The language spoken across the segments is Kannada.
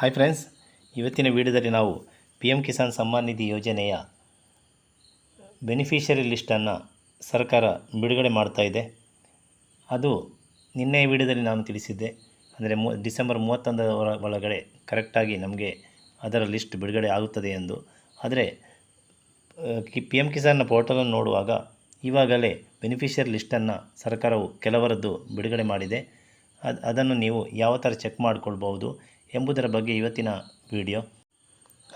ಹಾಯ್ ಫ್ರೆಂಡ್ಸ್ ಇವತ್ತಿನ ವಿಡಿಯೋದಲ್ಲಿ ನಾವು ಪಿ ಎಂ ಕಿಸಾನ್ ಸಮ್ಮಾನ್ ನಿಧಿ ಯೋಜನೆಯ ಬೆನಿಫಿಷರಿ ಲಿಸ್ಟನ್ನು ಸರ್ಕಾರ ಬಿಡುಗಡೆ ಮಾಡ್ತಾ ಇದೆ. ಅದು ನಿನ್ನೆ ವಿಡಿಯೋದಲ್ಲಿ ನಾನು ತಿಳಿಸಿದ್ದೆ. ಅಂದರೆ ಮೂ, ಡಿಸೆಂಬರ್ ಮೂವತ್ತೊಂದರ ಒಳ- ಒಳಗಡೆ ಕರೆಕ್ಟಾಗಿ ನಮಗೆ ಅದರ ಲಿಸ್ಟ್ ಬಿಡುಗಡೆ ಆಗುತ್ತದೆ ಎಂದು. ಆದರೆ ಕಿ ಪಿ ಎಂ ಕಿಸಾನ್ನ ಪೋರ್ಟಲನ್ನು ನೋಡುವಾಗ ಇವಾಗಲೇ ಬೆನಿಫಿಷರಿ ಲಿಸ್ಟನ್ನು ಸರ್ಕಾರವು ಕೆಲವರದ್ದು ಬಿಡುಗಡೆ ಮಾಡಿದೆ. ಅದು, ಅದನ್ನು ನೀವು ಯಾವ ಥರ ಚೆಕ್ ಮಾಡಿಕೊಳ್ಬೋದು ಎಂಬುದರ ಬಗ್ಗೆ ಇವತ್ತಿನ ವಿಡಿಯೋ.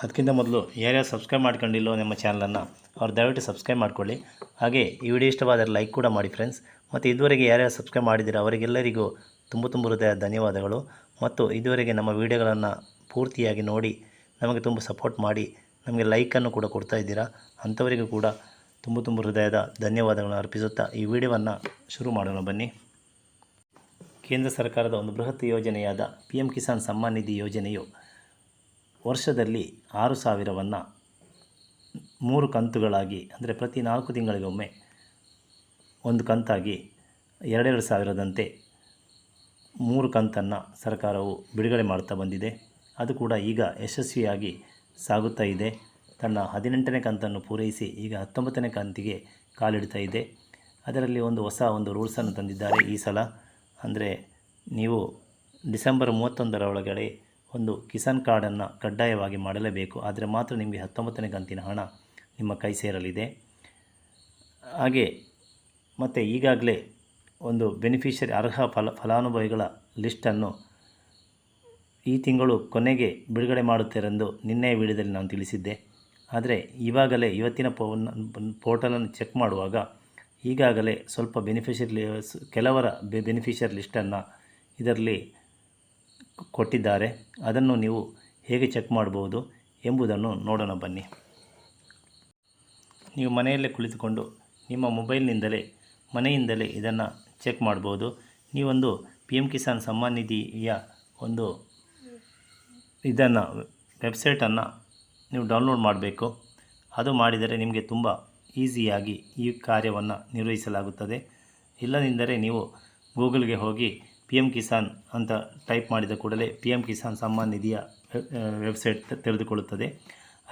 ಅದಕ್ಕಿಂತ ಮೊದಲು ಯಾರ್ಯಾರು ಸಬ್ಸ್ಕ್ರೈಬ್ ಮಾಡ್ಕೊಂಡಿಲ್ಲೋ ನಮ್ಮ ಚಾನಲನ್ನು ಅವ್ರು ದಯವಿಟ್ಟು ಸಬ್ಸ್ಕ್ರೈಬ್ ಮಾಡ್ಕೊಳ್ಳಿ. ಹಾಗೆ ಈ ವಿಡಿಯೋ ಇಷ್ಟವಾದರೆ ಲೈಕ್ ಕೂಡ ಮಾಡಿ ಫ್ರೆಂಡ್ಸ್ ಮತ್ತು ಇದುವರೆಗೆ ಯಾರ್ಯಾರು ಸಬ್ಸ್ಕ್ರೈಬ್ ಮಾಡಿದ್ದೀರಾ ಅವರಿಗೆಲ್ಲರಿಗೂ ತುಂಬ ತುಂಬ ಹೃದಯ ಧನ್ಯವಾದಗಳು. ಮತ್ತು ಇದುವರೆಗೆ ನಮ್ಮ ವಿಡಿಯೋಗಳನ್ನು ಪೂರ್ತಿಯಾಗಿ ನೋಡಿ ನಮಗೆ ತುಂಬ ಸಪೋರ್ಟ್ ಮಾಡಿ ನಮಗೆ ಲೈಕನ್ನು ಕೂಡ ಕೊಡ್ತಾ ಇದ್ದೀರಾ ಅಂಥವರಿಗೂ ಕೂಡ ತುಂಬ ತುಂಬ ಹೃದಯದ ಧನ್ಯವಾದಗಳನ್ನು ಅರ್ಪಿಸುತ್ತಾ ಈ ವಿಡಿಯೋವನ್ನು ಶುರು ಮಾಡೋಣ ಬನ್ನಿ. ಕೇಂದ್ರ ಸರ್ಕಾರದ ಒಂದು ಬೃಹತ್ ಯೋಜನೆಯಾದ ಪಿ ಎಂ ಕಿಸಾನ್ ಸಮ್ಮಾನ್ ನಿಧಿ ಯೋಜನೆಯು ವರ್ಷದಲ್ಲಿ ಆರು ಸಾವಿರವನ್ನು ಮೂರು ಕಂತುಗಳಾಗಿ, ಅಂದರೆ ಪ್ರತಿ ನಾಲ್ಕು ತಿಂಗಳಿಗೊಮ್ಮೆ ಒಂದು ಕಂತಾಗಿ ಎರಡೆರಡು ಸಾವಿರದಂತೆ ಮೂರು ಕಂತನ್ನು ಸರ್ಕಾರವು ಬಿಡುಗಡೆ ಮಾಡ್ತಾ ಬಂದಿದೆ. ಅದು ಕೂಡ ಈಗ ಯಶಸ್ವಿಯಾಗಿ ಸಾಗುತ್ತಾ ಇದೆ. ತನ್ನ ಹದಿನೆಂಟನೇ ಕಂತನ್ನು ಪೂರೈಸಿ ಈಗ ಹತ್ತೊಂಬತ್ತನೇ ಕಂತಿಗೆ ಕಾಲಿಡ್ತಾ ಇದೆ. ಅದರಲ್ಲಿ ಒಂದು ಹೊಸ ಒಂದು ರೂಲ್ಸನ್ನು ತಂದಿದ್ದಾರೆ ಈ ಸಲ. ಅಂದರೆ ನೀವು ಡಿಸೆಂಬರ್ ಮೂವತ್ತೊಂದರ ಒಳಗಡೆ ಒಂದು ಕಿಸಾನ್ ಕಾರ್ಡನ್ನು ಕಡ್ಡಾಯವಾಗಿ ಮಾಡಲೇಬೇಕು. ಆದರೆ ಮಾತ್ರ ನಿಮಗೆ ಹತ್ತೊಂಬತ್ತನೇ ಕಂತಿನ ಹಣ ನಿಮ್ಮ ಕೈ ಸೇರಲಿದೆ. ಹಾಗೆ ಮತ್ತು ಈಗಾಗಲೇ ಒಂದು ಬೆನಿಫಿಷರಿ ಅರ್ಹ ಫಲ, ಫಲಾನುಭವಿಗಳ ಲಿಸ್ಟನ್ನು ಈ ತಿಂಗಳು ಕೊನೆಗೆ ಬಿಡುಗಡೆ ಮಾಡುತ್ತೇರೆಂದು ನಿನ್ನೆ ವಿಡಿಯೋದಲ್ಲಿ ನಾನು ತಿಳಿಸಿದ್ದೆ. ಆದರೆ ಇವಾಗಲೇ ಇವತ್ತಿನ ಪೋನ್ ಪೋರ್ಟಲನ್ನು ಚೆಕ್ ಮಾಡುವಾಗ ಈಗಾಗಲೇ ಸ್ವಲ್ಪ ಬೆನಿಫಿಷರಿ ಕೆಲವರ ಬೆನಿಫಿಷರ್ ಲಿಸ್ಟನ್ನು ಇದರಲ್ಲಿ ಕೊಟ್ಟಿದ್ದಾರೆ. ಅದನ್ನು ನೀವು ಹೇಗೆ ಚೆಕ್ ಮಾಡಬಹುದು ಎಂಬುದನ್ನು ನೋಡೋಣ ಬನ್ನಿ. ನೀವು ಮನೆಯಲ್ಲೇ ಕುಳಿತುಕೊಂಡು ನಿಮ್ಮ ಮೊಬೈಲ್ನಿಂದಲೇ ಮನೆಯಿಂದಲೇ ಇದನ್ನು ಚೆಕ್ ಮಾಡ್ಬೋದು. ನೀವೊಂದು ಪಿ ಎಂ ಕಿಸಾನ್ ಸಮ್ಮಾನ್ ನಿಧಿಯ ಒಂದು ಇದನ್ನು ವೆಬ್ಸೈಟನ್ನು ನೀವು ಡೌನ್ಲೋಡ್ ಮಾಡಬೇಕು. ಅದು ಮಾಡಿದರೆ ನಿಮಗೆ ತುಂಬ ಈಸಿಯಾಗಿ ಈ ಕಾರ್ಯವನ್ನು ನಿರ್ವಹಿಸಲಾಗುತ್ತದೆ. ಇಲ್ಲದಿದ್ದರೆ ನೀವು ಗೂಗಲ್ಗೆ ಹೋಗಿ ಪಿ ಎಂ ಕಿಸಾನ್ ಅಂತ ಟೈಪ್ ಮಾಡಿದ ಕೂಡಲೇ ಪಿ ಎಂ ಕಿಸಾನ್ ಸಮ್ಮಾನ್ ನಿಧಿಯ ವೆಬ್ಸೈಟ್ ತೆರೆದುಕೊಳ್ಳುತ್ತದೆ.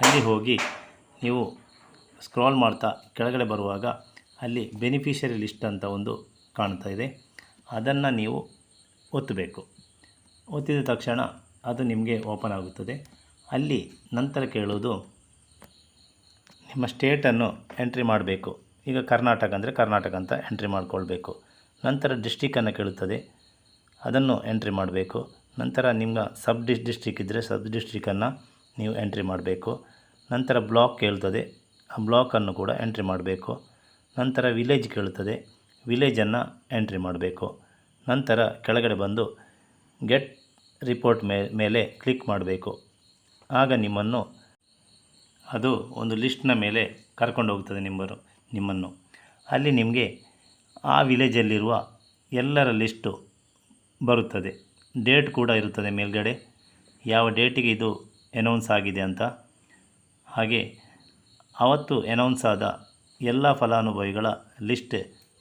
ಅಲ್ಲಿ ಹೋಗಿ ನೀವು ಸ್ಕ್ರಾಲ್ ಮಾಡ್ತಾ ಕೆಳಗಡೆ ಬರುವಾಗ ಅಲ್ಲಿ ಬೆನಿಫಿಷರಿ ಲಿಸ್ಟ್ ಅಂತ ಒಂದು ಕಾಣ್ತಾ ಇದೆ. ಅದನ್ನು ನೀವು ಒತ್ತಬೇಕು. ಒತ್ತಿದ ತಕ್ಷಣ ಅದು ನಿಮಗೆ ಓಪನ್ ಆಗುತ್ತದೆ. ಅಲ್ಲಿ ನಂತರ ಕೇಳೋದು ನಿಮ್ಮ ಸ್ಟೇಟನ್ನು ಎಂಟ್ರಿ ಮಾಡಬೇಕು. ಈಗ ಕರ್ನಾಟಕ ಅಂದರೆ ಕರ್ನಾಟಕ ಅಂತ ಎಂಟ್ರಿ ಮಾಡಿಕೊಳ್ಬೇಕು. ನಂತರ ಡಿಸ್ಟಿಕನ್ನು ಕೇಳುತ್ತದೆ. ಅದನ್ನು ಎಂಟ್ರಿ ಮಾಡಬೇಕು. ನಂತರ ನಿಮ್ಮ ಸಬ್ ಡಿಸ್ ಡಿಸ್ಟ್ರಿಕ್ ಇದ್ದರೆ ಸಬ್ ಡಿಸ್ಟ್ರಿಕನ್ನು ನೀವು ಎಂಟ್ರಿ ಮಾಡಬೇಕು. ನಂತರ ಬ್ಲಾಕ್ ಕೇಳ್ತದೆ. ಆ ಬ್ಲಾಕನ್ನು ಕೂಡ ಎಂಟ್ರಿ ಮಾಡಬೇಕು. ನಂತರ ವಿಲೇಜ್ ಕೇಳುತ್ತದೆ ವಿಲೇಜನ್ನು ಎಂಟ್ರಿ ಮಾಡಬೇಕು. ನಂತರ ಕೆಳಗಡೆ ಬಂದು ಗೆಟ್ ರಿಪೋರ್ಟ್ ಮೇಲೆ ಕ್ಲಿಕ್ ಮಾಡಬೇಕು. ಆಗ ನಿಮ್ಮನ್ನು ಅದು ಒಂದು ಲಿಸ್ಟ್ನ ಮೇಲೆ ಕರ್ಕೊಂಡು ಹೋಗ್ತದೆ ನಿಮ್ಮರು ನಿಮ್ಮನ್ನು. ಅಲ್ಲಿ ನಿಮಗೆ ಆ ವಿಲೇಜಲ್ಲಿರುವ ಎಲ್ಲರ ಲಿಸ್ಟು ಬರುತ್ತದೆ. ಡೇಟ್ ಕೂಡ ಇರುತ್ತದೆ ಮೇಲ್ಗಡೆ. ಯಾವ ಡೇಟಿಗೆ ಇದು ಎನೌನ್ಸ್ ಆಗಿದೆ ಅಂತ. ಹಾಗೆ ಅವತ್ತು ಎನೌನ್ಸ್ ಆದ ಎಲ್ಲ ಫಲಾನುಭವಿಗಳ ಲಿಸ್ಟ್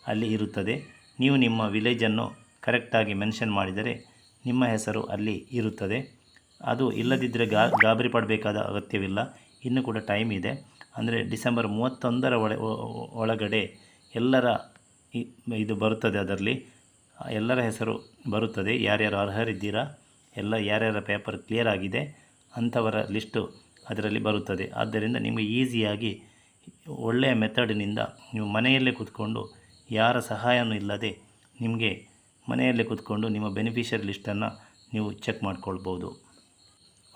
ಅಲ್ಲಿ ಇರುತ್ತದೆ. ನೀವು ನಿಮ್ಮ ವಿಲೇಜನ್ನು ಕರೆಕ್ಟಾಗಿ ಮೆನ್ಷನ್ ಮಾಡಿದರೆ ನಿಮ್ಮ ಹೆಸರು ಅಲ್ಲಿ ಇರುತ್ತದೆ. ಅದು ಇಲ್ಲದಿದ್ದರೆ ಗಾ, ಗಾಬರಿ ಪಡಬೇಕಾದ ಅಗತ್ಯವಿಲ್ಲ. ಇನ್ನೂ ಕೂಡ ಟೈಮ್ ಇದೆ. ಅಂದರೆ ಡಿಸೆಂಬರ್ ಮೂವತ್ತೊಂದರ ಒಳ ಒಳಗಡೆ ಎಲ್ಲರ ಇದು ಬರುತ್ತದೆ ಅದರಲ್ಲಿ. ಎಲ್ಲರ ಹೆಸರು ಬರುತ್ತದೆ. ಯಾರ್ಯಾರು ಅರ್ಹರಿದ್ದೀರಾ? ಎಲ್ಲ ಯಾರ್ಯಾರ ಪೇಪರ್ ಕ್ಲಿಯರ್ ಆಗಿದೆ? ಅಂಥವರ ಲಿಸ್ಟು ಅದರಲ್ಲಿ ಬರುತ್ತದೆ. ಆದ್ದರಿಂದ ನಿಮಗೆ ಈಸಿಯಾಗಿ ಒಳ್ಳೆಯ ಮೆಥಡಿನಿಂದ ನೀವು ಮನೆಯಲ್ಲೇ ಕೂತ್ಕೊಂಡು ಯಾರ ಸಹಾಯನೂ ಇಲ್ಲದೆ ನಿಮಗೆ ಮನೆಯಲ್ಲೇ ಕೂತ್ಕೊಂಡು ನಿಮ್ಮ ಬೆನಿಫಿಷರಿ ಲಿಸ್ಟನ್ನು ನೀವು ಚೆಕ್ ಮಾಡ್ಕೊಳ್ಬೋದು.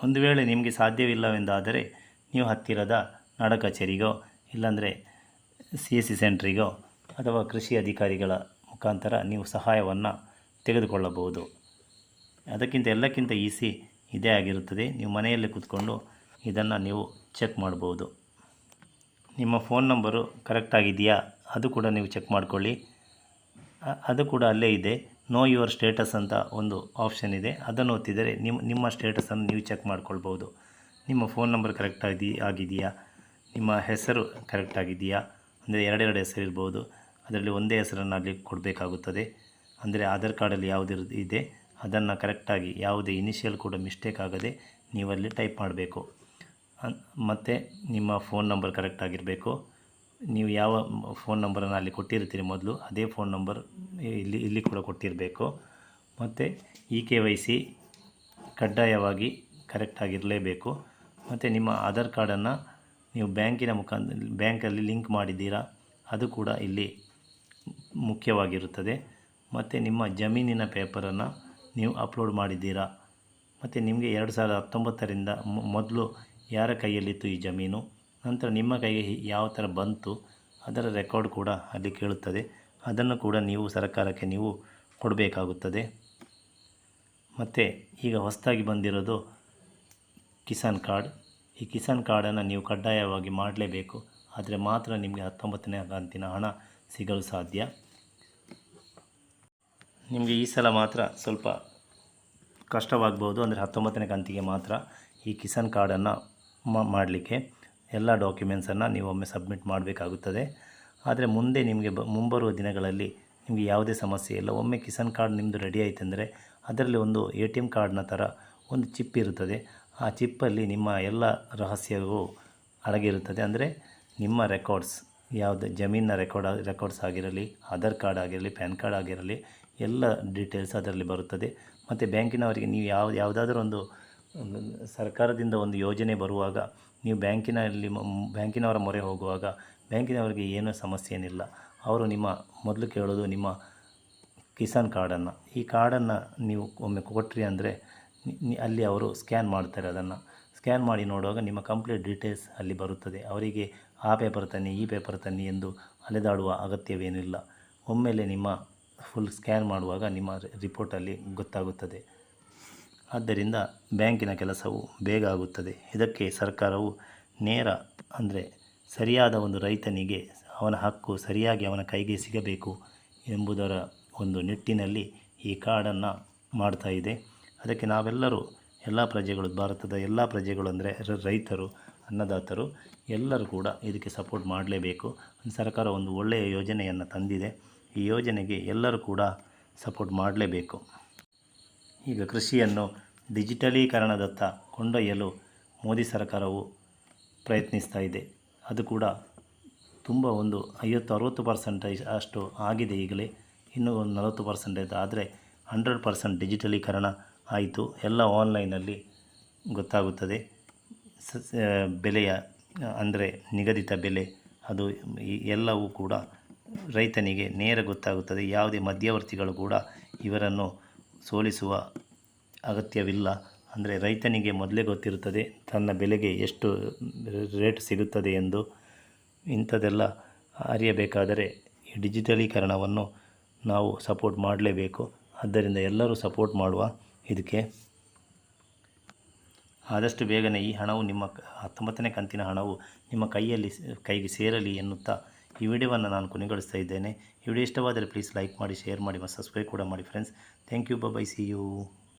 ಒಂದು ವೇಳೆ ನಿಮಗೆ ಸಾಧ್ಯವಿಲ್ಲವೆಂದಾದರೆ ನೀವು ಹತ್ತಿರದ ನಾಡ ಕಚೇರಿಗೋ ಇಲ್ಲಾಂದರೆ ಸಿ ಎಸ್ ಸಿ ಸೆಂಟ್ರಿಗೋ ಅಥವಾ ಕೃಷಿ ಅಧಿಕಾರಿಗಳ ಮುಖಾಂತರ ನೀವು ಸಹಾಯವನ್ನು ತೆಗೆದುಕೊಳ್ಳಬಹುದು. ಅದಕ್ಕಿಂತ ಎಲ್ಲಕ್ಕಿಂತ ಈಸಿ ಇದೇ ಆಗಿರುತ್ತದೆ. ನೀವು ಮನೆಯಲ್ಲೇ ಕೂತ್ಕೊಂಡು ಇದನ್ನು ನೀವು ಚೆಕ್ ಮಾಡ್ಬೋದು. ನಿಮ್ಮ ಫೋನ್ ನಂಬರು ಕರೆಕ್ಟಾಗಿದೆಯಾ ಅದು ಕೂಡ ನೀವು ಚೆಕ್ ಮಾಡಿಕೊಳ್ಳಿ. ಅದು ಕೂಡ ಅಲ್ಲೇ ಇದೆ. ನೋ ಯುವರ್ ಸ್ಟೇಟಸ್ ಅಂತ ಒಂದು ಆಪ್ಷನ್ ಇದೆ. ಅದನ್ನು ಒತ್ತಿದರೆ ನಿಮ್ಮ ನಿಮ್ಮ ಸ್ಟೇಟಸನ್ನು ನೀವು ಚೆಕ್ ಮಾಡ್ಕೊಳ್ಬೋದು. ನಿಮ್ಮ ಫೋನ್ ನಂಬರ್ ಕರೆಕ್ಟಾಗಿ ಆಗಿದೆಯಾ? ನಿಮ್ಮ ಹೆಸರು ಕರೆಕ್ಟಾಗಿದೆಯಾ ಅಂದರೆ ಎರಡೆರಡು ಹೆಸರು ಇರ್ಬೋದು. ಅದರಲ್ಲಿ ಒಂದೇ ಹೆಸರನ್ನು ಅಲ್ಲಿ ಕೊಡಬೇಕಾಗುತ್ತದೆ. ಅಂದರೆ ಆಧಾರ್ ಕಾರ್ಡಲ್ಲಿ ಯಾವುದು ಇದೆ, ಅದನ್ನು ಕರೆಕ್ಟಾಗಿ ಯಾವುದೇ ಇನಿಷಿಯಲ್ ಕೂಡ ಮಿಸ್ಟೇಕ್ ಆಗದೆ ನೀವಲ್ಲಿ ಟೈಪ್ ಮಾಡಬೇಕು. ಮತ್ತು ನಿಮ್ಮ ಫೋನ್ ನಂಬರ್ ಕರೆಕ್ಟಾಗಿರಬೇಕು ನೀವು ಯಾವ ಫೋನ್ ನಂಬರನ್ನು ಅಲ್ಲಿ ಕೊಟ್ಟಿರ್ತೀರಿ ಮೊದಲು, ಅದೇ ಫೋನ್ ನಂಬರ್ ಇಲ್ಲಿ ಇಲ್ಲಿ ಕೂಡ ಕೊಟ್ಟಿರಬೇಕು. ಮತ್ತು ಇ ಕೆ ವೈ ಸಿ ಕಡ್ಡಾಯವಾಗಿ ಕರೆಕ್ಟಾಗಿರಲೇಬೇಕು ಮತ್ತು ನಿಮ್ಮ ಆಧಾರ್ ಕಾರ್ಡನ್ನು ನೀವು ಬ್ಯಾಂಕಿನ ಮುಖಾಂತರ, ಬ್ಯಾಂಕಲ್ಲಿ ಲಿಂಕ್ ಮಾಡಿದ್ದೀರಾ, ಅದು ಕೂಡ ಇಲ್ಲಿ ಮುಖ್ಯವಾಗಿರುತ್ತದೆ. ಮತ್ತು ನಿಮ್ಮ ಜಮೀನಿನ ಪೇಪರನ್ನು ನೀವು ಅಪ್ಲೋಡ್ ಮಾಡಿದ್ದೀರಾ, ಮತ್ತು ನಿಮಗೆ ಎರಡು ಸಾವಿರದ ಹತ್ತೊಂಬತ್ತರಿಂದ ಮೊದಲು ಯಾರ ಕೈಯಲ್ಲಿತ್ತು ಈ ಜಮೀನು, ನಂತರ ನಿಮ್ಮ ಕೈಗೆ ಯಾವ ಥರ ಬಂತು, ಅದರ ರೆಕಾರ್ಡ್ ಕೂಡ ಅಲ್ಲಿ ಕೇಳುತ್ತದೆ. ಅದನ್ನು ಕೂಡ ನೀವು ಸರ್ಕಾರಕ್ಕೆ ನೀವು ಕೊಡಬೇಕಾಗುತ್ತದೆ. ಮತ್ತು ಈಗ ಹೊಸದಾಗಿ ಬಂದಿರೋದು ಕಿಸಾನ್ ಕಾರ್ಡ್. ಈ ಕಿಸಾನ್ ಕಾರ್ಡನ್ನು ನೀವು ಕಡ್ಡಾಯವಾಗಿ ಮಾಡಲೇಬೇಕು. ಆದರೆ ಮಾತ್ರ ನಿಮಗೆ ಹತ್ತೊಂಬತ್ತನೇ ಕಂತಿನ ಹಣ ಸಿಗಲು ಸಾಧ್ಯ. ನಿಮಗೆ ಈ ಸಲ ಮಾತ್ರ ಸ್ವಲ್ಪ ಕಷ್ಟವಾಗ್ಬೋದು. ಅಂದರೆ ಹತ್ತೊಂಬತ್ತನೇ ಕಂತಿಗೆ ಮಾತ್ರ ಈ ಕಿಸಾನ್ ಕಾರ್ಡನ್ನು ಮಾಡಲಿಕ್ಕೆ ಎಲ್ಲ ಡಾಕ್ಯುಮೆಂಟ್ಸನ್ನು ನೀವು ಒಮ್ಮೆ ಸಬ್ಮಿಟ್ ಮಾಡಬೇಕಾಗುತ್ತದೆ. ಆದರೆ ಮುಂದೆ ನಿಮಗೆ ಬ, ಮುಂಬರುವ ದಿನಗಳಲ್ಲಿ ನಿಮಗೆ ಯಾವುದೇ ಸಮಸ್ಯೆ ಇಲ್ಲ. ಒಮ್ಮೆ ಕಿಸಾನ್ ಕಾರ್ಡ್ ನಿಮ್ಮದು ರೆಡಿ ಆಯಿತೆಂದರೆ ಅದರಲ್ಲಿ ಒಂದು ಎ ಟಿ ಎಂ ಕಾರ್ಡ್ನ ಥರ ಒಂದು ಚಿಪ್ ಇರುತ್ತದೆ. ಆ ಚಿಪ್ಪಲ್ಲಿ ನಿಮ್ಮ ಎಲ್ಲ ರಹಸ್ಯವು ಅಡಗಿರುತ್ತದೆ. ಅಂದರೆ ನಿಮ್ಮ ರೆಕಾರ್ಡ್ಸ್ ಯಾವುದು ಜಮೀನಿನ ರೆಕಾರ್ಡ್ ರೆಕಾರ್ಡ್ಸ್ ಆಗಿರಲಿ, ಆಧಾರ್ ಕಾರ್ಡ್ ಆಗಿರಲಿ, ಪ್ಯಾನ್ ಕಾರ್ಡ್ ಆಗಿರಲಿ, ಎಲ್ಲ ಡೀಟೇಲ್ಸ್ ಅದರಲ್ಲಿ ಬರುತ್ತದೆ. ಮತ್ತು ಬ್ಯಾಂಕಿನವರಿಗೆ ನೀವು ಯಾವ, ಯಾವುದಾದ್ರೂ ಒಂದು ಸರ್ಕಾರದಿಂದ ಒಂದು ಯೋಜನೆ ಬರುವಾಗ, ನೀವು ಬ್ಯಾಂಕಿನಲ್ಲಿ ಬ್ಯಾಂಕಿನವರ ಮೊರೆ ಹೋಗುವಾಗ, ಬ್ಯಾಂಕಿನವರಿಗೆ ಏನೂ ಸಮಸ್ಯೆ ಏನಿಲ್ಲ ಅವರು ನಿಮ್ಮ, ಮೊದಲು ಕೇಳೋದು ನಿಮ್ಮ ಕಿಸಾನ್ ಕಾರ್ಡನ್ನು. ಈ ಕಾರ್ಡನ್ನು ನೀವು ಒಮ್ಮೆ ಕೊಟ್ಟ್ರಿ ಅಂದರೆ ಅಲ್ಲಿ ಅವರು ಸ್ಕ್ಯಾನ್ ಮಾಡ್ತಾರೆ ಅದನ್ನು. ಸ್ಕ್ಯಾನ್ ಮಾಡಿ ನೋಡುವಾಗ ನಿಮ್ಮ ಕಂಪ್ಲೀಟ್ ಡೀಟೇಲ್ಸ್ ಅಲ್ಲಿ ಬರುತ್ತದೆ. ಅವರಿಗೆ ಆ ಪೇಪರ್ ತನ್ನಿ, ಈ ಪೇಪರ್ ತನ್ನಿ ಎಂದು ಅಲೆದಾಡುವ ಅಗತ್ಯವೇನಿಲ್ಲ ಒಮ್ಮೆಲೆ ನಿಮ್ಮ ಫುಲ್ ಸ್ಕ್ಯಾನ್ ಮಾಡುವಾಗ ನಿಮ್ಮ ರಿಪೋರ್ಟಲ್ಲಿ ಗೊತ್ತಾಗುತ್ತದೆ. ಆದ್ದರಿಂದ ಬ್ಯಾಂಕಿನ ಕೆಲಸವು ಬೇಗ ಆಗುತ್ತದೆ. ಇದಕ್ಕೆ ಸರ್ಕಾರವು ನೇರ ಅಂದರೆ ಸರಿಯಾದ ಒಂದು ರೈತನಿಗೆ ಅವನ ಹಕ್ಕು ಸರಿಯಾಗಿ ಅವನ ಕೈಗೆ ಸಿಗಬೇಕು ಎಂಬುದರ ಒಂದು ನಿಟ್ಟಿನಲ್ಲಿ ಈ ಕಾರ್ಡನ್ನು ಇದೆ. ಅದಕ್ಕೆ ನಾವೆಲ್ಲರೂ ಎಲ್ಲ ಪ್ರಜೆಗಳು, ಭಾರತದ ಎಲ್ಲ ಪ್ರಜೆಗಳು ಅಂದರೆ ರೈತರು, ಅನ್ನದಾತರು ಎಲ್ಲರೂ ಕೂಡ ಇದಕ್ಕೆ ಸಪೋರ್ಟ್ ಮಾಡಲೇಬೇಕು. ಸರ್ಕಾರ ಒಂದು ಒಳ್ಳೆಯ ಯೋಜನೆಯನ್ನು ತಂದಿದೆ. ಈ ಯೋಜನೆಗೆ ಎಲ್ಲರೂ ಕೂಡ ಸಪೋರ್ಟ್ ಮಾಡಲೇಬೇಕು. ಈಗ ಕೃಷಿಯನ್ನು ಡಿಜಿಟಲೀಕರಣದತ್ತ ಕೊಂಡೊಯ್ಯಲು ಮೋದಿ ಸರ್ಕಾರವು ಪ್ರಯತ್ನಿಸ್ತಾ ಇದೆ. ಅದು ಕೂಡ ತುಂಬ ಒಂದು ಐವತ್ತು, ಅರುವತ್ತು ಪರ್ಸೆಂಟೇಜ್ ಅಷ್ಟು ಆಗಿದೆ ಈಗಲೇ. ಇನ್ನೂ ಒಂದು ನಲವತ್ತು ಪರ್ಸೆಂಟೇಜ್ ಆದರೆ ಹಂಡ್ರೆಡ್ ಪರ್ಸೆಂಟ್ ಡಿಜಿಟಲೀಕರಣ ಆಯಿತು. ಎಲ್ಲ ಆನ್ಲೈನಲ್ಲಿ ಗೊತ್ತಾಗುತ್ತದೆ. ಬೆಲೆಯ, ಅಂದರೆ ನಿಗದಿತ ಬೆಲೆ, ಅದು ಎಲ್ಲವೂ ಕೂಡ ರೈತನಿಗೆ ನೇರ ಗೊತ್ತಾಗುತ್ತದೆ. ಯಾವುದೇ ಮಧ್ಯವರ್ತಿಗಳು ಕೂಡ ಇವರನ್ನು ಸೋಲಿಸುವ ಅಗತ್ಯವಿಲ್ಲ. ಅಂದರೆ ರೈತನಿಗೆ ಮೊದಲೇ ಗೊತ್ತಿರುತ್ತದೆ, ತನ್ನ ಬೆಲೆಗೆ ಎಷ್ಟು ರೇಟ್ ಸಿಗುತ್ತದೆ ಎಂದು. ಇಂಥದ್ದೆಲ್ಲ ಅರಿಯಬೇಕಾದರೆ ಈ ಡಿಜಿಟಲೀಕರಣವನ್ನು ನಾವು ಸಪೋರ್ಟ್ ಮಾಡಲೇಬೇಕು. ಆದ್ದರಿಂದ ಎಲ್ಲರೂ ಸಪೋರ್ಟ್ ಮಾಡುವ ಇದಕ್ಕೆ. ಆದಷ್ಟು ಬೇಗನೆ ಈ ಹಣವು ನಿಮ್ಮ ಹತ್ತೊಂಬತ್ತನೇ ಕಂತಿನ ಹಣವು ನಿಮ್ಮ ಕೈಯಲ್ಲಿ ಕೈಗೆ ಸೇರಲಿ ಎನ್ನುತ್ತಾ ಈ ವಿಡಿಯೋವನ್ನು ನಾನು ಕೊನೆಗೊಳಿಸ್ತಾ ಇದ್ದೇನೆ. ಈ ವಿಡಿಯೋ ಇಷ್ಟವಾದರೆ ಪ್ಲೀಸ್ ಲೈಕ್ ಮಾಡಿ, ಶೇರ್ ಮಾಡಿ ಮತ್ತು ಸಬ್ಸ್ಕ್ರೈಬ್ ಕೂಡ ಮಾಡಿ friends. Thank you bye, see you.